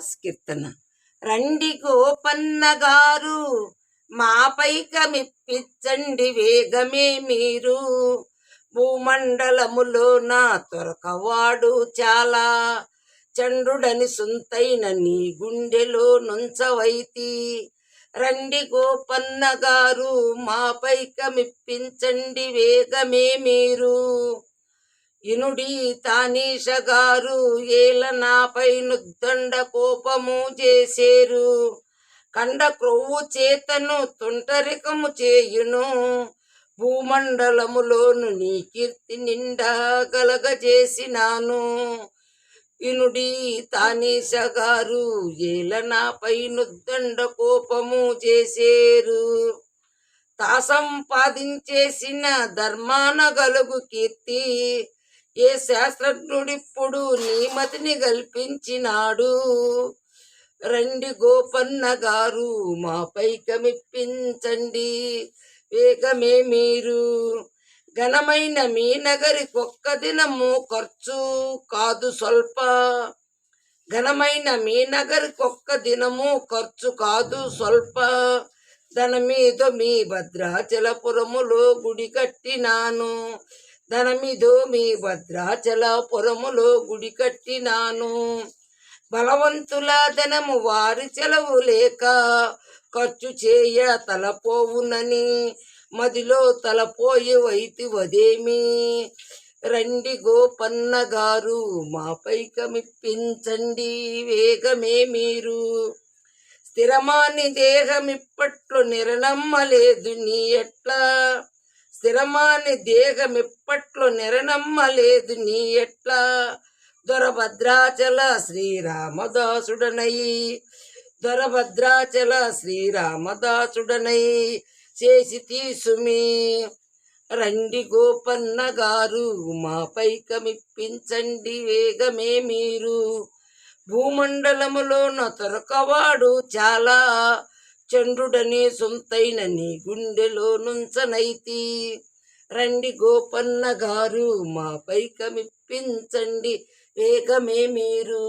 కీర్తన రండి గోపన్న గారు మాపై కమిప్పించండి వేగమే మీరు. భూమండలములో నా తొరకవాడు చాలా. చండ్రుడని సుంతైన నీ గుండెలో నుంచవైతి. రండి గోపన్న గారు మాపై కమిప్పించండి వేగమే మీరు. ఇనుడి తానీష గారు ఏల నాపై నుద్దండ కోపము చేసేరు. కండ క్రొవ్వు చేతను తుంటరికము చేయును. భూమండలములోను నీ కీర్తి నిండా గలగజేసినాను. ఇనుడి తానీష గారు ఏల నాపై నుద్దండ కోపము చేసేరు. తా సంపాదించేసిన ధర్మాన గలుగు కీర్తి ఏ శాస్త్రజ్ఞుడిప్పుడు నీమతిని కల్పించినాడు రండి గోపన్న గారు మాపై కమిప్పించండి వేగమే మీరు. ఘనమైన మీ నగరికొక్క దినము ఖర్చు కాదు స్వల్ప. ఘనమైన మీ నగరికొక్క దినము ఖర్చు కాదు స్వల్ప. ధనమీదో మీ భద్రాచలపురములో గుడి కట్టినాను. ధనమిదో మీ భద్రాచలపురములో గుడి కట్టినాను. బలవంతుల ధనము వారి చెలవు లేక ఖర్చు చేయ తలపోవునని మదిలో తలపోయి వైతి వదేమి రండి గోపన్న గారు మాపై కమిప్పించండి వేగమే మీరు. స్థిరమాని దేహమిప్పట్లో నిరనమ్మలేదు నీ ఎట్లా? స్థిరమాని నిరనమ్మ నిరనమ్మలేదు నీ ఎట్లా? దొరభద్రాచల శ్రీరామదాసుడనై దొరభద్రాచల శ్రీరామదాసుడనై చేసి తీసుమి. రండి గోపన్న గారు మాపై కమిప్పించండి వేగమే మీరు. భూమండలములో నొతరకవాడు చాలా చంద్రుడనే సొంతైన నీ గుండెలో నుంచనైతి. రండి గోపన్న గారు మా పైకమిప్పించండి వేగమే మీరు.